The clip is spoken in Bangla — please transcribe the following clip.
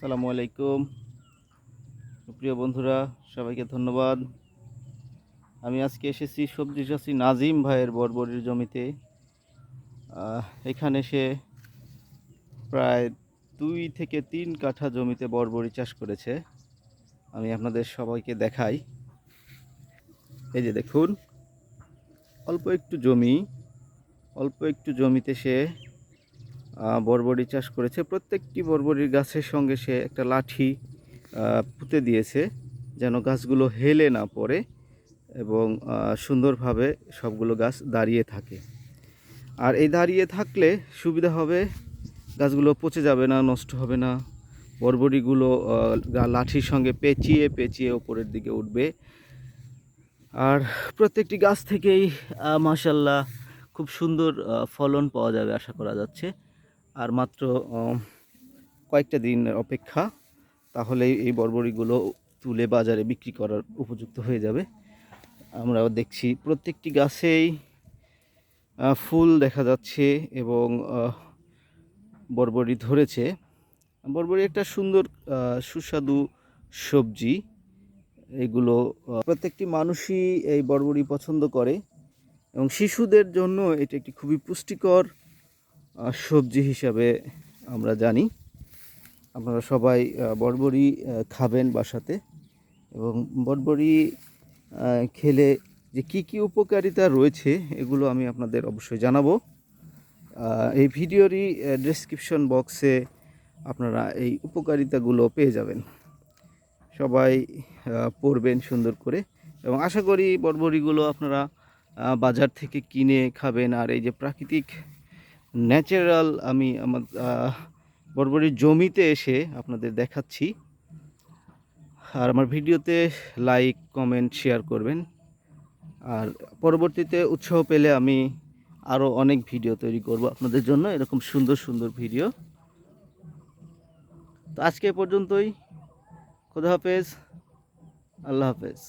আসসালামু আলাইকুম। প্রিয় বন্ধুরা, সবাইকে ধন্যবাদ। আমি আজকে এসেছি সবজি চাষি নাজিম ভাইয়ের বরবরির জমিতে। এখানে সে প্রায় দুই থেকে তিন কাঠা জমিতে বরবরি চাষ করেছে। আমি আপনাদের সবাইকে দেখাই। এই যে দেখুন, অল্প একটু জমি, অল্প একটু জমিতে সে আহ, বরবরি চাষ করেছে। প্রত্যেকটি বরবরির গাছের সঙ্গে সে একটা লাঠি পুঁতে দিয়েছে যেন গাছগুলো হেলে না পড়ে এবং সুন্দরভাবে সবগুলো গাছ দাঁড়িয়ে থাকে। আর এই দাঁড়িয়ে থাকলে সুবিধা হবে গাছগুলো পচে যাবে না নষ্ট হবে না। বরবরিগুলো লাঠির সঙ্গে পেঁচিয়ে পেঁচিয়ে ওপরের দিকে উঠবে। আর প্রত্যেকটি গাছ থেকেই মাশাল্লাহ খুব সুন্দর ফলন পাওয়া যাবে আশা করা যাচ্ছে। আর মাত্র কয়েকটা দিন অপেক্ষা তাহলেই এই বরবরিগুলো তুলে বাজারে বিক্রি করার উপযুক্ত হয়ে যাবে। আমরা দেখছি প্রত্যেকটি গাছেই ফুল দেখা যাচ্ছে এবং বরবরি ধরেছে। বরবরি একটা সুন্দর সুস্বাদু সবজি। এগুলো প্রত্যেকটি মানুষই এই বরবরি পছন্দ করে এবং শিশুদের জন্য এটি একটি খুবই পুষ্টিকর সবজি হিসাবে আমরা জানি। আপনারা সবাই বরবরি খাবেন বাসাতে এবং বরবরি খেলে যে কি কি উপকারিতা রয়েছে এগুলো আমি আপনাদের অবশ্যই জানাব। এই ভিডিওরই ডেসক্রিপশন বক্সে আপনারা এই উপকারিতাগুলো পেয়ে যাবেন। সবাই পড়বেন সুন্দর করে এবং আশা করি বরবরিগুলো আপনারা বাজার থেকে কিনে খাবেন। আর এই যে প্রাকৃতিক ন্যাচারাল আমি আমার বরবরির জমিতে এসে আপনাদের দেখাচ্ছি। আর আমার ভিডিওতে লাইক কমেন্ট শেয়ার করবেন। আর পরবর্তীতে উৎসাহ পেলে আমি আরও অনেক ভিডিও তৈরি করব আপনাদের জন্য, এরকম সুন্দর সুন্দর ভিডিও তো আজকে পর্যন্তই। খোদা হাফেজ। আল্লাহ হাফেজ।